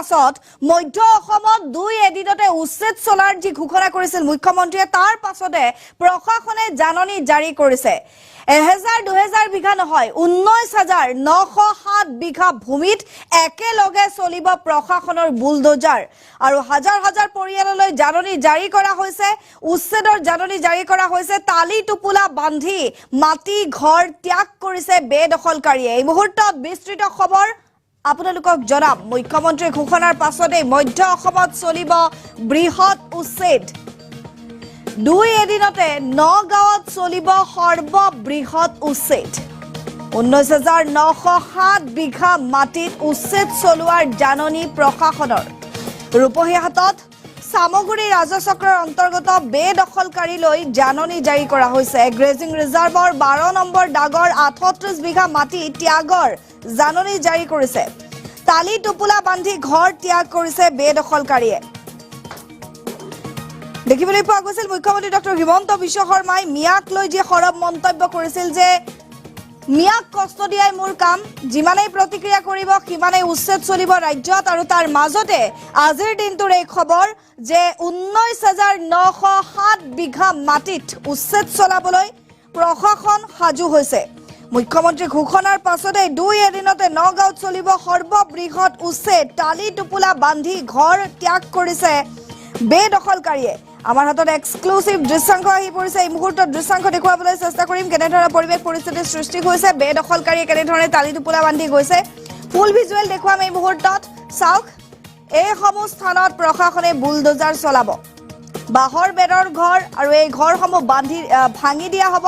পাছত মধ্য অসমত দুই এদিনতে উচ্ছেদ চলাৰ যি ঘোষণা কৰিছিল মুখ্যমন্ত্ৰীয়ে, তাৰ পাছতে প্ৰশাসনে জাননী জাৰি কৰিছে। এহেজাৰ দুহেজাৰ বিঘা নহয়, ঊনৈশ হাজাৰ নশ সাত বিঘা ভূমিত একেলগে চলিব প্ৰশাসনৰ বুলডোজাৰ। আৰু হাজাৰ হাজাৰ পৰিয়াললৈ জাননী জাৰি কৰা হৈছে, উচ্ছেদৰ জাননী জাৰি কৰা হৈছে তালি টোপোলা বান্ধি মাটি ঘৰ ত্যাগ কৰিছে বেদখলকাৰীয়ে। এই মুহূৰ্তত বিস্তৃত খবৰ আপোনালোকক জনাম মুখ্যমন্ত্ৰীৰ ঘোষণাৰ পাছতেই মধ্য অসমত চলিব বৃহৎ উচ্ছেদ। দুই এদিনতে নগাঁৱত চলিব সৰ্ববৃহৎ উচ্ছেদ। ঊনৈছ হাজাৰ নশ সাত বিঘা মাটিত উচ্ছেদ চলোৱাৰ জাননী প্ৰশাসনৰ। ৰূপহীহাটত চামগুৰি ৰাজচক্ৰৰ অন্তৰ্গত বেদখলকাৰীলৈ জাননী জাৰি কৰা হৈছে। গ্ৰেজিং ৰিজাৰ্ভৰ বাৰ নম্বৰ দাগৰ আঠত্ৰিছ বিঘা মাটি ত্যাগৰ জাননী জাৰি কৰিছে। তালি টোপোলা বান্ধি ঘৰ ত্যাগ কৰিছে বেদখলকাৰীয়ে। দেখিবলৈ পোৱা গৈছিল, মুখ্যমন্ত্ৰী ডক্টৰ হিমন্ত বিশ্ব শৰ্মাই মিয়াক লৈ যি সৰব মন্তব্য কৰিছিল যে মিয়াক কষ্ট দিয়াই মোৰ কাম, যিমানেই প্ৰতিক্ৰিয়া কৰিব, সিমানেই উচ্ছেদ চলিব ৰাজ্যত আৰু তাৰ মাজতে আজিৰ দিনটোৰ এই খবৰ যে ঊনৈছ হাজাৰ নশ সাত বিঘা মাটিত উচ্ছেদ চলাবলৈ প্ৰশাসন সাজু হৈছে। মুখ্যমন্ত্ৰী ঘোষণাৰ পাছতে দুই এদিনতে নগাঁৱত চলিব সৰ্ববৃহৎ উচ্ছেদ টালি টোপোলা বান্ধি ঘৰ ত্যাগ কৰিছে বেদখলকাৰীয়ে। আমাৰ হাতত এক্সক্লুচিভ দৃশ্যাংশ আহি পৰিছে। এই মুহূৰ্তত দৃশ্যাংশ দেখুৱাবলৈ চেষ্টা কৰিম কেনেধৰণে পৰিৱেশ পৰিস্থিতিৰ সৃষ্টি হৈছে বেদখলকাৰীয়ে কেনেধৰণে তালি টোপোলা বান্ধি গৈছে। ফুল ভিজুৱেল দেখুৱাম এই মুহূৰ্তত। চাওক এইসমূহ স্থানত প্ৰশাসনে বুলডোজাৰ চলাব। বাঁহৰ বেৰৰ ঘৰ আৰু এই ঘৰসমূহ বান্ধি ভাঙি দিয়া হ'ব।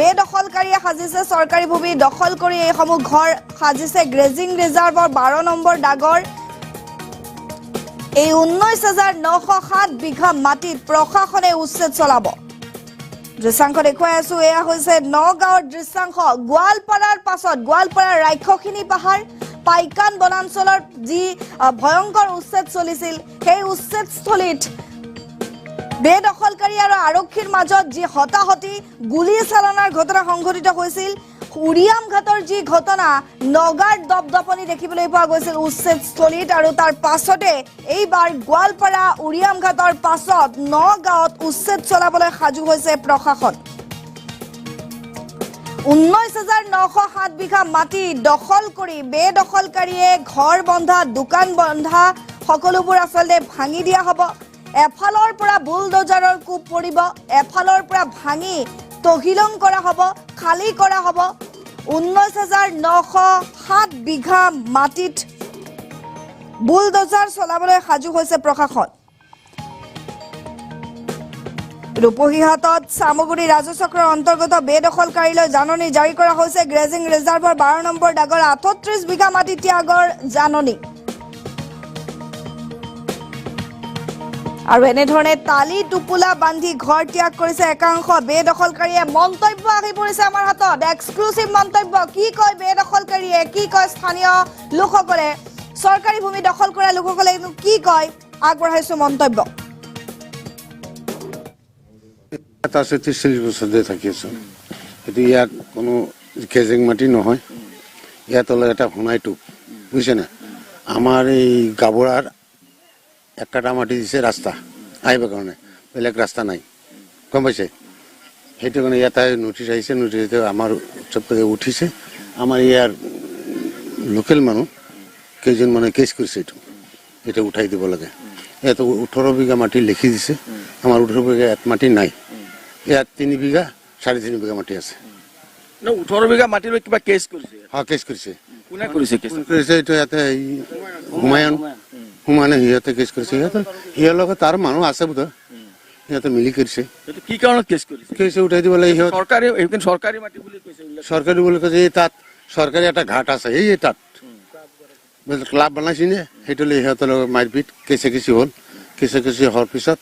বেদখলকাৰীয়ে সাজিছে চৰকাৰী ভূমি দখল কৰি এইসমূহ ঘৰ সাজিছে গ্ৰেজিং ৰিজাৰ্ভৰ বাৰ নম্বৰ দাগৰ এই ঊনৈছ হাজাৰ নশ সাত বিঘা মাটিত প্ৰশাসনে উচ্ছেদ চলাব। দৃশ্যাংশ দেখুৱাই আছো এয়া হৈছে নগাঁৱৰ দৃশ্যাংশ। গোৱালপাৰাৰ পাছত গোৱালপাৰাৰ ৰাক্ষসিনী পাহাৰ পাইকান বনাঞ্চলৰ যি ভয়ংকৰ উচ্ছেদ চলিছিল সেই উচ্ছেদস্থলীত বেদখলকাৰী আৰু আৰক্ষীৰ মাজত যি হতাহতি গুলীচালনাৰ ঘটনা সংঘটিত হৈছিল, উৰিয়াম ঘাটৰ যি ঘটনা নগাৰ দপদপনি দেখিবলৈ পোৱা গৈছিল উচ্ছেদস্থলীত আৰু তাৰ পাছতে এইবাৰ গোৱালপাৰা, উৰিয়াম ঘাটৰ পাছত নগাঁৱত উচ্ছেদ চলাবলৈ সাজু হৈছে প্ৰশাসন। ঊনৈছ হাজাৰ নশ সাত বিঘা মাটি দখল কৰি বেদখলকাৰীয়ে ঘৰ বন্ধা, দোকান বন্ধা, সকলোবোৰ আচলতে ভাঙি দিয়া হ'ব। এফালৰ পৰা বুলডোজাৰৰ কোব পৰিব এফালৰ পৰা ভাঙি তহিলং কৰা হ'ব খালী কৰা হ'ব। ঊনৈছ হাজাৰ নশ সাত বিঘা মাটিত বুলডোজাৰ চলাবলৈ সাজু হৈছে প্ৰশাসন। ৰূপহীহাটত চামগুৰি ৰাজচক্ৰৰ অন্তৰ্গত বেদখলকাৰীলৈ জাননী জাৰি কৰা হৈছে। গ্ৰেজিং ৰিজাৰ্ভৰ বাৰ নম্বৰ দাগৰ আঠত্ৰিছ বিঘা মাটি ত্যাগৰ জাননী। আৰু এনেধৰণে তালি, টোপোলা বান্ধি ঘৰ ত্যাগ কৰিছে একাংশ। বেদখলকাৰীয়ে মন্তব্য আহি পৰিছে আমাৰ হাতত। এক্সক্লুচিভ মন্তব্য। কি কয় বেদখলকাৰীয়ে? কি কয় স্থানীয় লোকসকলে? চৰকাৰী ভূমি দখল কৰা লোকসকলে কি কয়? আগবঢ়াইছো মন্তব্য। আছে ত্ৰিছ বছৰ ধৰি থাকি আছোঁ। এতিয়া ইয়াত কোনো কেজেং মাটি নহয়। ইয়াত হ'লে এটা সোণাই টোপ। বুজিছেনে আমাৰ এই গাবৰাৰ এক কাটা মাটি দিছে ৰাস্তা আহিবৰ কাৰণে বেলেগ ৰাস্তা নাই। গম পাইছে? সেইটো কাৰণে ইয়াতে নটিচ আহিছে নটিচ আমাৰ চবকে উঠিছে। আমাৰ ইয়াৰ লোকেল মানুহ কেইজন মানুহে কেছ কৰিছে এইটো। এইটো উঠাই দিব লাগে। ইয়াত ওঠৰ বিঘা মাটি লিখি দিছে। আমাৰ ওঠৰ বিঘা ইয়াত মাটি নাই। ইয়াত তিনি বিঘা চাৰে তিনি বিঘা মাটি আছে। ওঠৰ বিঘা মাটিলৈ কিবা কেছ কৰিছে? হয় কেছ কৰিছে। কোনে কৰিছে কেছ কৰিছে? এইটো ইয়াতে এই হুমায়ুন। হুমায়ুনে সিহঁতে কেছ কৰিছে সিহঁতে সিহঁৰ লগত তাৰ মানুহ আছে বোধ সিহঁতে মিলি কৰিছে কি কাৰণত কেছ কৰিছে? কেছ উঠাই দিব লাগে সিহঁত। চৰকাৰী চৰকাৰী মাটি বুলি কৈছে চৰকাৰী বুলি কৈছে এই তাত চৰকাৰী এটা ঘাট আছে এই তাত। ক্লাব বনাইছে নে? সেইটো লৈ সিহঁতৰ লগত মাৰপিট কেঁচে কেঁচি হ'ল। কেঁচে কেঁচি হোৱাৰ পিছত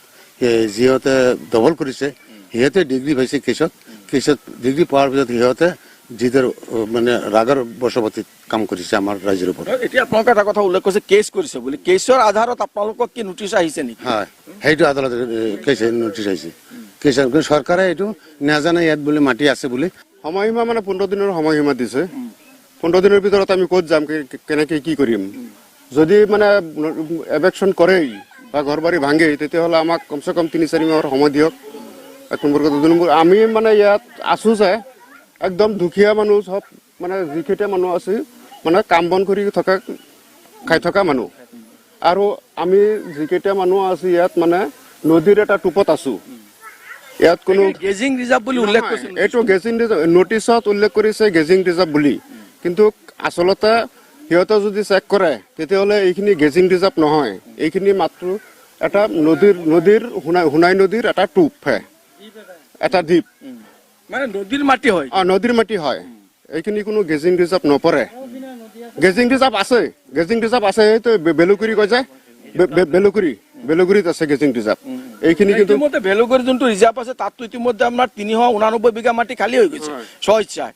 যিহঁতে ডবল কৰিছে সিহঁতে ডিগ্ৰী পাইছে কেছত কেছত ডিগ্ৰী পোৱাৰ পিছত সিহঁতে যিদৰ মানে ৰাগৰ বসৱতীত কাম কৰিছে আমাৰ ৰাজ্যৰ ওপৰত এতিয়া আপোনালোকে এটা কথা উল্লেখ কৰিছে কেছ কৰিছে বুলি। কেছৰ আধাৰত আপোনালোকক কি নটিচ আহিছে নেকি? হয় সেইটো আদালতে কেছে নটিচ আহিছে। কেছে কিন্তু চৰকাৰে এইটো নাজানে ইয়াত বোলে মাটি আছে বুলি। সময়সীমা মানে পোন্ধৰ দিনৰ সময়সীমা দিছে। পোন্ধৰ দিনৰ ভিতৰত আমি ক'ত যাম কে- কি কৰিম? যদি মানে এভেকশন কৰেই বা ঘৰ বাৰী ভাঙেই তেতিয়াহ'লে আমাক কমচে কম তিনি চাৰি মাহৰ সময় দিয়ক। এক নম্বৰ কথা দুই নম্বৰ আমি মানে ইয়াত আছো যে একদম দুখীয়া মানুহ চব মানে যিকেইটা মানুহ আছে মানে কাম বন কৰি থকা খাই থকা মানুহ। আৰু আমি যিকেইটা মানুহ আছো ইয়াত মানে নদীৰ এটা টোপত আছো। ইয়াত কোনো গেজিং ৰিজাৰ্ভ বুলি উল্লেখ কৰিছিল এইটো গেজিং ৰিজাৰ্ভ নটিচত উল্লেখ কৰিছে গেজিং ৰিজাৰ্ভ বুলি। কিন্তু আচলতে সিহঁতে যদি চেক কৰে তেতিয়াহ'লে এইখিনি গেজিং ৰিজাৰ্ভ নহয়। এইখিনি মাত্ৰ এটা নদীৰ নদীৰ সোণাই সোণাই নদীৰ এটা টোপহে এটা দ্বীপ। মানে নদীৰ মাটি হয়। অ নদীৰ মাটি হয়। এইখিনি কোনো গেজিং ৰিজাৰ্ভ নপৰে। গেজিং ৰিজাৰ্ভ আছে। গেজিং ৰিজাৰ্ভ আছে এইটো বেলুকুৰি কয় যে। বেলুকুৰি বেলুকুৰিত আছে গেজিং ৰিজাৰ্ভ। এইখিনি কিন্তু ইতিমধ্যে ভেলুগুৰি যোনটো ৰিজাৰ্ভ আছে তাততো ইতিমধ্যে আপোনাৰ তিনিশ ঊনানব্বৈ বিঘা মাটি খালী হৈ গৈছে স্ব ইচ্ছাই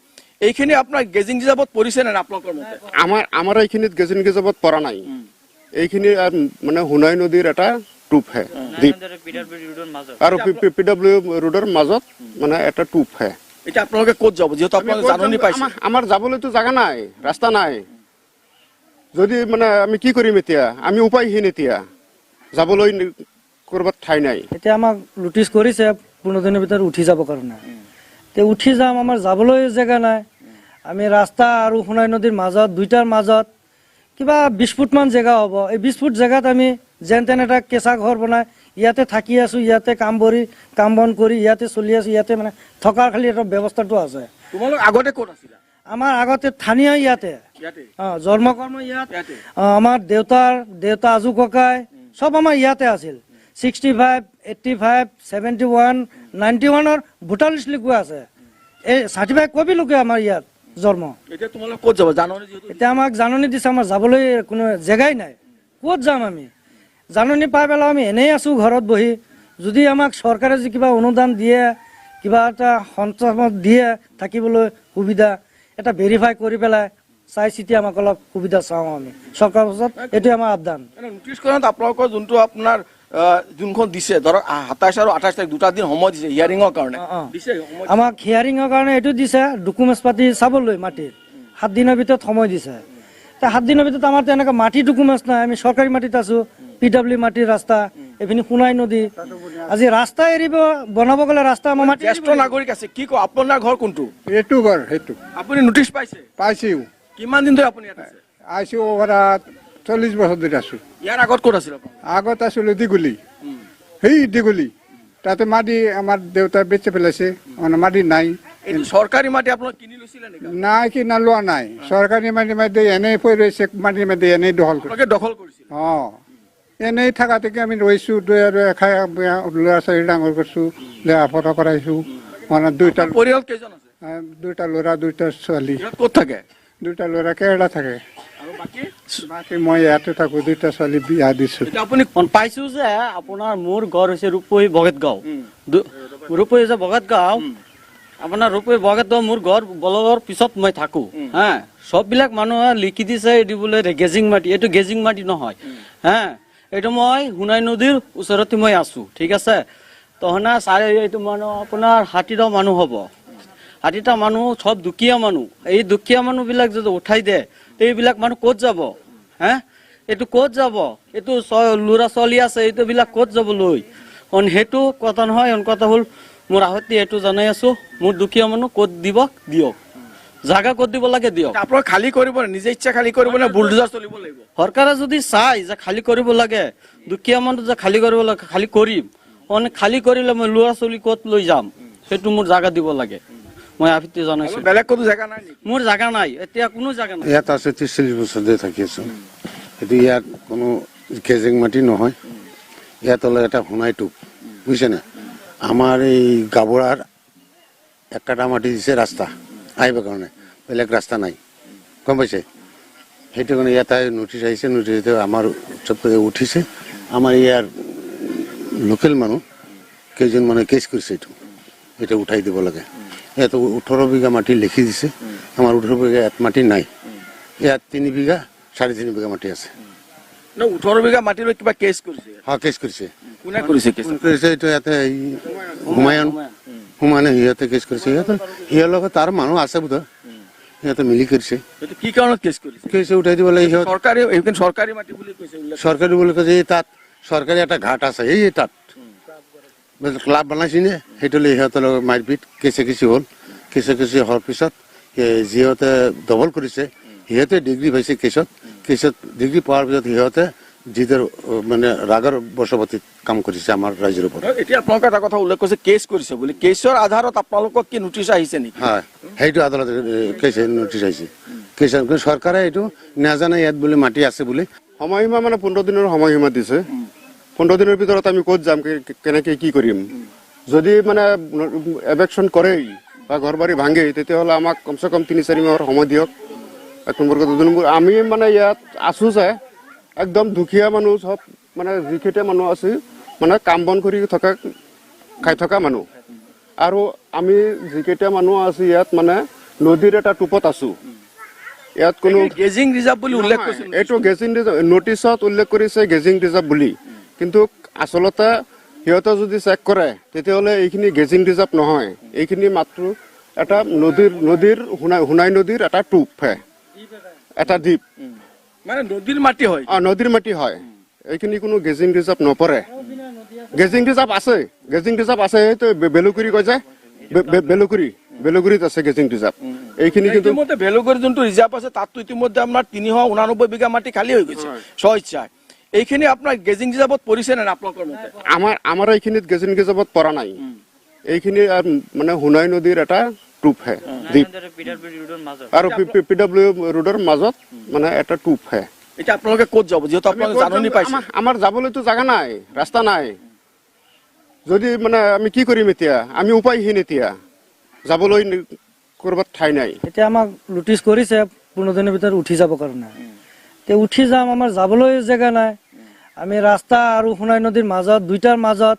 এইখিনি আপোনাৰ গেজিং ৰিজাৰ্ভত পৰিছে নে আপোনালোকৰ মতে? আমাৰ আমাৰ এইখিনিত গেজিং ৰিজাৰ্ভত পৰা নাই। এইখিনি মানে সোণাই নদীৰ এটা টোপহে দ্বীপ। আৰু পি ডাব্লিউ ৰোডৰ মাজত। মানে এটা টোপহে এতিয়া আপোনালোকে ক'ত যাব? যিহেতু আপোনালোকে জাননী পাইছে। আমাৰ- যাবলৈতো জাগা নাই ৰাস্তা নাই। যদি মানে আমি কি কৰিম এতিয়া? আমি উপায়হীন এতিয়া। যাবলৈ কৰবাত ঠাই নাই। এতিয়া আমাক নোটিচ কৰিছে পোন্ধৰ দিনৰ ভিতৰত উঠি যাব কাৰণে। তে উঠি যাম আমাৰ যাবলৈ জেগা নাই। আমি ৰাস্তা আৰু সোণাই নদীৰ মাজত দুইটাৰ মাজত কিবা বিছ ফুটমান জেগা হ'ব। এই বিছ ফুট জেগাত আমি যেন তেন এটা কেঁচা ঘৰ বনাই ইয়াতে থাকি আছো ইয়াতে কাম কৰি কাম বন কৰি ইয়াতে চলি আছো ইয়াতে মানে থকাৰ খালি এটা ব্যৱস্থাটো আছে। তোমালোক আগতে ক'ত আছিলা? আমাৰ আগতে স্থানীয় ইয়াতে। অ জন্ম কৰ্ম ইয়াত? আমাৰ দেউতাৰ দেউতা আজু ককাই চব আমাৰ ইয়াতে আছিল। Sixty five eighty five seventy one ninety ওৱানৰ ভোটাৰ লিষ্ট লিখোৱা আছে। এই চাৰ্টিফাইড কপি লোকে আমাৰ ইয়াত। জন্ম। এতিয়া তোমালোক ক'ত যাব? জাননী এতিয়া আমাক জাননী দিছে আমাৰ যাবলৈ কোনো জেগাই নাই। ক'ত যাম আমি? জাননী পাই পেলাই আমি এনেই আছোঁ ঘৰত বহি। যদি আমাক চৰকাৰে যদি কিবা অনুদান দিয়ে কিবা এটা সন্ত্ৰাসত দিয়ে থাকিবলৈ সুবিধা এটা ভেৰিফাই কৰি পেলাই চাই চিতি আমাক অলপ সুবিধা চাওঁ আমি। চৰকাৰৰ ওচৰত এইটোৱে আমাৰ আবদান। নটিচ কৰাত আপোনালোকৰ যোনটো আপোনাৰ যোনখন দিছে ধৰক সাতাইছ আৰু আঠাইছ তাৰিখ দুটা দিন সময় দিছে হিয়াৰিঙৰ কাৰণে। আমাক হিয়াৰিঙৰ কাৰণে এইটো দিছে ডকুমেণ্টছ পাতি চাবলৈ মাটিৰ। সাত দিনৰ ভিতৰত সময় দিছে। তে সাত দিনৰ ভিতৰত আমাৰ তেনেকৈ মাটি ডকুমেণ্টছ নাই আমি চৰকাৰী মাটিত আছোঁ পি ডাব্লিউ মাটিৰ ৰাস্তা এইপিনি সোণাই নদী। আজি ৰাস্তা এৰিব বনাব গ'লে ৰাস্তা আমাৰ মাটি জ্যেষ্ঠ নাগৰিক আছে কি কয় আপোনাৰ ঘৰ কোনটো? এইটো ঘৰ সেইটো। আপুনি নটিচ পাইছে? পাইছোঁ কিমান দিন ধৰি আপুনি ওভাৰা চল্লিছ বছৰ ধৰি আছোঁ। ইয়াৰ আগত ক'ত আছিল আগত আছিলোঁ দীঘলী সেই দীঘলী তাতে মাটি আমাৰ দেউতাই বেচি পেলাইছে মানে মাটি নাই। চৰকাৰী মাটি আপোনালোক কিনি লৈছিলে নাই কিনা লোৱা নাই। চৰকাৰী মাটি মাটি এনেই পৰি ৰৈছে মাটি মাটি এনেই দখল দখল কৰিছিল? অঁ। এনেই থকালৈকে আমি ৰৈছোঁ এখাই ল'ৰা ছোৱালী ডাঙৰ কৰিছোঁ লেহা ফটা কৰাইছোঁ মানে দুইটা পৰিয়াল কেইজন আছে? দুইটা ল'ৰা দুইটা ছোৱালী। ক'ত থাকে? দুইটা ল'ৰা কেৰেলা থাকে। মই ইয়াতে থাকোঁ দুইটা ছোৱালী বিয়া দিছোঁ। আপুনি পাইছো যে আপোনাৰ মোৰ ঘৰ হৈছে ৰূপহী বগেতগাঁও। দু- ৰূপহী হৈছে বগেতগাঁও। আপোনাৰ ৰূপহী বগেতগাঁও মোৰ ঘৰ বলগৰ পিছত মই থাকো হা? চববিলাক মানুহে লিখি দিছে এইটো বোলে গেজিং মাটি এইটো গেজিং মাটি নহয় হা? এইটো মই সোণাই নদীৰ ওচৰতে মই আছো ঠিক আছে? তহনা চাৰে এইটো মানুহ আপোনাৰ ষাঠিটা মানুহ হ'ব। ষাঠিটা মানুহ চব দুখীয়া মানুহ। এই দুখীয়া মানুহবিলাক যদি উঠাই দিয়ে এইবিলাক মানুহ ক'ত যাব? হা? এইটো ক'ত যাব? এইটো ল'ৰা ছোৱালী আছে এইটো বিলাক ক'ত যাব লৈ? অন সেইটো কথা নহয় অন কথা হ'ল মোৰ আহতি এইটো জনাই আছো মোৰ দুখীয়া মানুহ ক'ত দিব? দিয়ক। জাগা ক'ত দিব লাগে দিয়ক? আপোনালোক খালী কৰিব নিজে ইচ্ছা খালী কৰিব নে বুলডোজাৰ চলিব লাগিব? চৰকাৰে যদি চাই যে খালী কৰিব লাগে দুখীয়া মানুহ যে খালী কৰিব লাগে খালী কৰিম অন খালী কৰিলে মই ল'ৰা ছোৱালী ক'ত লৈ যাম? সেইটো মোৰ জাগা দিব লাগে। মই আপত্তি জনাইছো বেলেগ কোনো জেগা নাই মোৰ জাগা নাই এতিয়া কোনো জাগা নাই। ইয়াত আছে ত্ৰিছ চল্লিছ বছৰ ধৰি থাকি আছোঁ। এইটো ইয়াত কোনো কেজেং মাটি নহয়। ইয়াত হ'লে এটা সোণাই টোপ বুজিছেনে আমাৰ এই গাবৰাৰ এক কাটা মাটি দিছে ৰাস্তা আহিবৰ কাৰণে। বেলেগ ৰাস্তা নাই। গম পাইছে? সেইটো কাৰণে ইয়াত নটিচ আহিছে নটিচ আমাৰ চব উঠিছে। আমাৰ ইয়াৰ লোকেল মানুহ কেইজন মানুহে কেছ কৰিছে এইটো। এইটো উঠাই দিব লাগে। ইয়াত ওঠৰ বিঘা মাটি লিখি দিছে। আমাৰ ওঠৰ বিঘা ইয়াত মাটি নাই। ইয়াত তিনি বিঘা চাৰে তিনি বিঘা মাটি আছে। ওঠৰ বিঘা মাটি লৈ কিবা কেছ কৰিছে? হয় কেছ কৰিছে। কোনে কৰিছে কেছ কৰিছে এইটো ইয়াতে এই হুমায়ুন। হুমায়ুনে সিহঁতে কেছ কৰিছে। সিহঁতে সিহঁৰ লগত তাৰ মানুহ আছে বোধ। সিহঁতে মিলি কৰিছে। কি কাৰণত কেছ কৰিছে? কেছে উঠাই দিব লাগে চৰকাৰী চৰকাৰী মাটি বুলি কৈছে চৰকাৰী বুলি কৈছে এই তাত চৰকাৰী এটা ঘাট আছে। এই তাত ক্লাব বনাইছি নে সেইটো লৈ সিহঁতৰ লগত মাৰপিট কেছে কেচি হ'ল। কেছে কেচি হোৱাৰ পিছত যিহঁতে ডবল কৰিছে। সিহঁতে ডিগ্ৰী পাইছে কেছত। কেছত ডিগ্ৰী পোৱাৰ পিছত সিহঁতে যিটোৰ অ, মানে ৰাগৰ বশৱৰ্তীত কাম কৰিছে আমাৰ ৰাইজৰ ওপৰত। এতিয়া আপোনালোকে এটা কথা উল্লেখ কৰিছে কেছ কৰিছে বুলি। কেছৰ আধাৰত আপোনালোকক কি নটিচ আহিছে নেকি? হয় সেইটো আদালতে কেছে নটিচ আহিছে। কেছে কিন্তু চৰকাৰে এইটো নাজানে ইয়াত বুলি মাটি আছে বুলি। সময়সীমা মানে পোন্ধৰ দিনৰ সময়সীমা দিছে। পোন্ধৰ দিনৰ ভিতৰত আমি ক'ত যাম কেনেকে কি কৰিম যদি মানে এভেকশ্যন কৰেই বা ঘৰ বাৰী ভাঙে তেতিয়াহ'লে আমাক কমচে কম তিনি চাৰি মাহৰ সময় দিয়ক। এক নম্বৰ কথা দুই নম্বৰ আমি মানে ইয়াত আছো যে একদম দুখীয়া মানুহ চব মানে যিকেইটা মানুহ আছে মানে কাম বন কৰি থকা খাই থকা মানুহ। আৰু আমি যিকেইটা মানুহ আছো ইয়াত মানে নদীৰ এটা টোপত আছো। ইয়াত কোনো গেজিং ৰিজাৰ্ভ বুলি উল্লেখ কৰিছে এইটো গেজিং ৰিজাৰ্ভ নটিচত উল্লেখ কৰিছে গেজিং ৰিজাৰ্ভ বুলি। কিন্তু আচলতে সিহঁতে যদি চেক কৰে তেতিয়াহ'লে এইখিনি গেজিং ৰিজাৰ্ভ নহয়। এইখিনি মাত্ৰ এটা নদীৰ নদীৰ সোণাই সোণাই নদীৰ এটা টোপহে এটা দ্বীপ। মানে নদীৰ মাটি হয়। অ নদীৰ মাটি হয়। এইখিনি কোনো গেজিং ৰিজাৰ্ভ নপৰে। গেজিং ৰিজাৰ্ভ আছে। গেজিং ৰিজাৰ্ভ আছে এইটো বে- বেলুকুৰি কয় যে? বেলুকুৰি। বেলুকুৰিত আছে গেজিং ৰিজাৰ্ভ এইখিনি কিন্তু ইতিমধ্যে ভেলুগড় যোনটো ৰিজাৰ্ভ আছে তাততো ইতিমধ্যে আপোনাৰ তিনিশ উনানব্বৈ বিঘা মাটি খালী হৈ গৈছে। স্ব ইচ্ছাই এইখিনি আপোনাৰ গেজিং ৰিজাৰ্ভত পৰিছে নে নাই আপোনালোকৰ মতে। আমাৰ আমাৰ এইখিনিত গেজিং ৰিজাৰ্ভত পৰা নাই। এইখিনি মানে সোণাই নদীৰ এটা টোপহে দ্বীপ। আৰু পি ডাব্লিউ ৰোডৰ মাজত। মানে এটা টোপহে এতিয়া আপোনালোকে ক'ত যাব? যিহেতু আপোনালোকে জাননী পাইছে। আমাৰ- যাবলৈতো জাগা নাই ৰাস্তা নাই। যদি মানে আমি কি কৰিম এতিয়া? আমি উপায়হীন এতিয়া। যাবলৈ কৰবাত ঠাই নাই। এতিয়া আমাক নোটিচ কৰিছে পোন্ধৰ দিনৰ ভিতৰত উঠি যাব কাৰণে। তে উঠি যাম আমাৰ যাবলৈ জেগা নাই। আমি ৰাস্তা আৰু সোণাই নদীৰ মাজত দুইটাৰ মাজত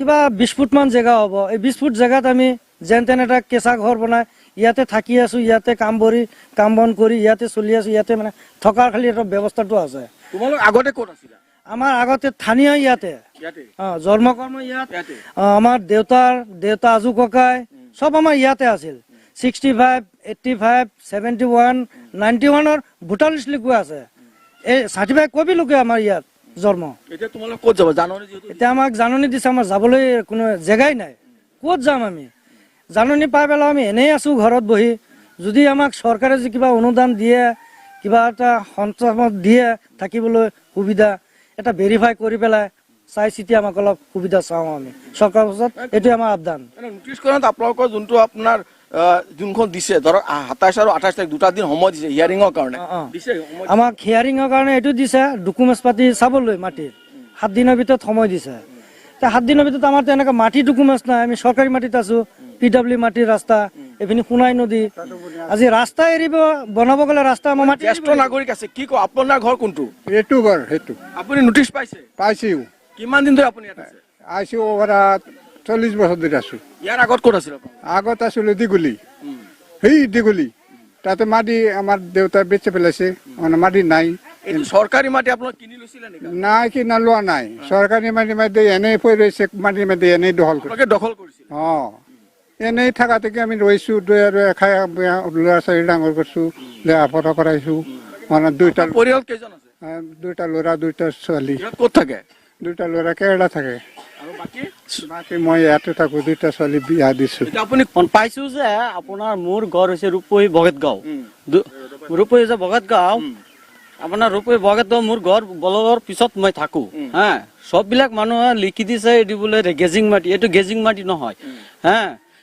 কিবা বিছ ফুটমান জেগা হ'ব। এই বিছ ফুট জেগাত আমি যেন তেন এটা কেঁচা ঘৰ বনাই ইয়াতে থাকি আছো ইয়াতে কাম কৰি কাম বন কৰি ইয়াতে চলি আছো ইয়াতে মানে থকাৰ খালি এটা ব্যৱস্থাটো আছে। তোমালোক আগতে ক'ত আছিলা? আমাৰ আগতে স্থানীয় ইয়াতে। অ জন্ম কৰ্ম ইয়াত? আমাৰ দেউতাৰ দেউতা আজু ককাই চব আমাৰ ইয়াতে আছিল। Sixty five eighty five seventy one ninety ওৱানৰ ভোটাৰ লিষ্ট লিখোৱা আছে। এই চাৰ্টিফাইড কপি লোকে আমাৰ ইয়াত। জন্ম। এতিয়া তোমালোক ক'ত যাব? জাননী এতিয়া আমাক জাননী দিছে আমাৰ যাবলৈ কোনো জেগাই নাই। ক'ত যাম আমি? জাননী পাই পেলাই আমি এনেই আছো ঘৰত বহি। যদি আমাক চৰকাৰে যদি কিবা অনুদান দিয়ে কিবা এটা সন্ত্ৰাসত দিয়ে থাকিবলৈ সুবিধা এটা ভেৰিফাই কৰি পেলাই চাই চিতি আমাক অলপ সুবিধা চাওঁ আমি। চৰকাৰৰ ওচৰত এইটোৱে আমাৰ আবদান। মানে নটিচ কৰাত আপোনালোকৰ যোনটো আপোনাৰ যোনখন দিছে ধৰক সাতাইছ আৰু আঠাইছ তাৰিখ দুটা দিন সময় দিছে হিয়াৰিঙৰ কাৰণে। দিছে আমাক হিয়াৰিঙৰ কাৰণে এইটো দিছে ডকুমেণ্টছ পাতি চাবলৈ মাটিৰ সাত দিনৰ ভিতৰত সময় দিছে। তে সাত দিনৰ ভিতৰত আমাৰ তেনেকৈ মাটি ডকুমেণ্টছ নাই আমি চৰকাৰী মাটিত আছো পি ডাব্লিউ মাটিৰ ৰাস্তা এইপিনি সোণাই নদী। আজি ৰাস্তা এৰিব বনাব গ'লে ৰাস্তা আমাৰ মাটি জ্যেষ্ঠ নাগৰিক আছে কি কয় আপোনাৰ ঘৰ কোনটো? এইটো ঘৰ সেইটো। আপুনি নটিচ পাইছে? পাইছোঁ কিমান দিন ধৰি আপুনি ইয়াত চল্লিছ বছৰ ধৰি আছোঁ। ইয়াৰ আগত ক'ত আছিল আগত আছিলোঁ দীঘলী সেই দীঘলী তাতে মাটি আমাৰ দেউতাই বেচি পেলাইছে মানে মাটি নাই। এইটো চৰকাৰী মাটি আপোনালোক কিনি লৈছিলে নেকি? নাই কিনা লোৱা নাই। চৰকাৰী মাটি মাটি এনেই পৰি ৰৈছে মাটি মাটি এনেই দখল কৰি। আপোনালোকে দখল কৰিছিল অঁ। এনেই থাকাতেকে আমি ৰৈছোঁ দুই আৰু এখাই ল'ৰা ছোৱালী ডাঙৰ কৰিছোঁ লেহা পঢ়া কৰাইছোঁ মানে দুইটা পৰিয়াল কেইজন আছে? আহ, দুইটা ল'ৰা দুইটা ছোৱালী। ক'ত থাকে? দুইটা ল'ৰা কেৰেলা থাকে। মই ইয়াতে থাকোঁ দুইটা ছোৱালী বিয়া দিছোঁ। আপুনি পাইছো যে আপোনাৰ মোৰ ঘৰ হৈছে ৰূপহী বগতগাঁও। দু- ৰূপহী যে বগতগাঁও আপোনাৰ ৰূপহী বগতগাঁও মোৰ ঘৰ বলগৰ পিছত মই থাকো হা? চববিলাক মানুহে লিখি দিছে এইটো বোলে গেজিং মাটি এইটো গেজিং মাটি নহয় হা?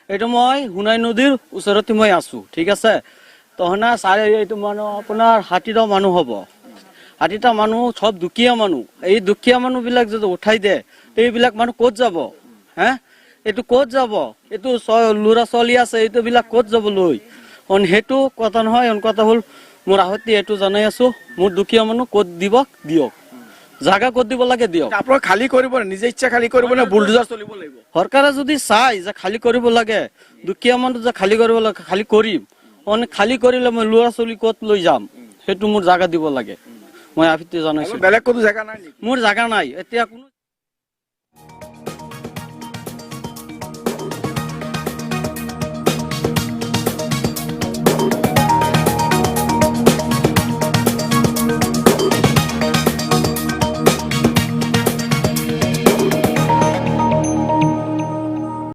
এইটো মই সোণাই নদীৰ ওচৰতে মই আছো ঠিক আছে? তহনা চাৰে এইটো মানুহ আপোনাৰ ষাঠিটা মানুহ হ'ব। ষাঠিটা মানুহ চব দুখীয়া মানুহ। এই দুখীয়া মানুহ বিলাক যদি উঠাই দিয়ে এইবিলাক মানুহ ক'ত যাব? হা? এইটো ক'ত যাব? এইটো ল'ৰা ছোৱালী আছে এইটো বিলাক ক'ত যাব লৈ? অন সেইটো কথা নহয় অন কথা হ'ল মোৰ আহতি এইটো জনাই আছো মোৰ দুখীয়া মানুহ ক'ত দিব? দিয়ক। জাগা ক'ত দিব লাগে দিয়ক? আপোনাক খালী কৰিব নিজে ইচ্ছা খালী কৰিব নে? বুলডোজাৰ চলিব লাগিব? চৰকাৰে যদি চাই যে খালী কৰিব লাগে দুখীয়া মানুহ যে খালী কৰিব লাগে খালী কৰিম অন খালী কৰিলে মই ল'ৰা ছোৱালী ক'ত লৈ যাম? সেইটো মোৰ জাগা দিব লাগে। মই আফিতে জনাইছো। বেলেগ কোনো জেগা নাই মোৰ জাগা নাই। এতিয়া কোনো